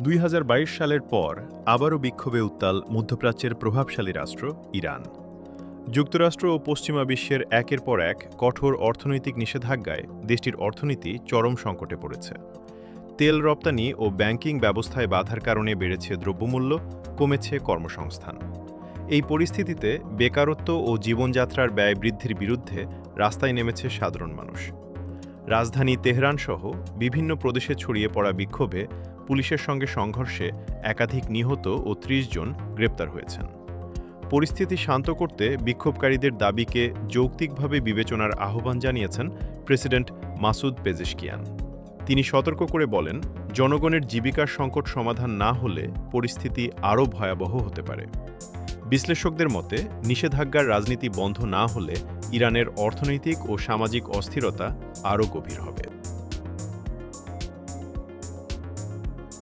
দুই হাজার বাইশ সালের পর আবারও বিক্ষোভে উত্তাল মধ্যপ্রাচ্যের প্রভাবশালী রাষ্ট্র ইরান। যুক্তরাষ্ট্র ও পশ্চিমা বিশ্বের একের পর এক কঠোর অর্থনৈতিক নিষেধাজ্ঞায় দেশটির অর্থনীতি চরম সংকটে পড়েছে। তেল রপ্তানি ও ব্যাংকিং ব্যবস্থায় বাধার কারণে বেড়েছে দ্রব্যমূল্য, কমেছে কর্মসংস্থান। এই পরিস্থিতিতে বেকারত্ব ও জীবনযাত্রার ব্যয় বৃদ্ধির বিরুদ্ধে রাস্তায় নেমেছে সাধারণ মানুষ। রাজধানী তেহরান সহ বিভিন্ন প্রদেশে ছড়িয়ে পড়া বিক্ষোভে পুলিশের সঙ্গে সংঘর্ষে একাধিক নিহত ও ত্রিশ জন গ্রেপ্তার হয়েছেন। পরিস্থিতি শান্ত করতে বিক্ষোভকারীদের দাবিকে যৌক্তিকভাবে বিবেচনার আহ্বান জানিয়েছেন প্রেসিডেন্ট মাসুদ পেজেশকিয়ান। তিনি সতর্ক করে বলেন, জনগণের জীবিকার সংকট সমাধান না হলে পরিস্থিতি আরও ভয়াবহ হতে পারে। বিশ্লেষকদের মতে, নিষেধাজ্ঞার রাজনীতি বন্ধ না হলে ইরানের অর্থনৈতিক ও সামাজিক অস্থিরতা আরও গভীর হবে।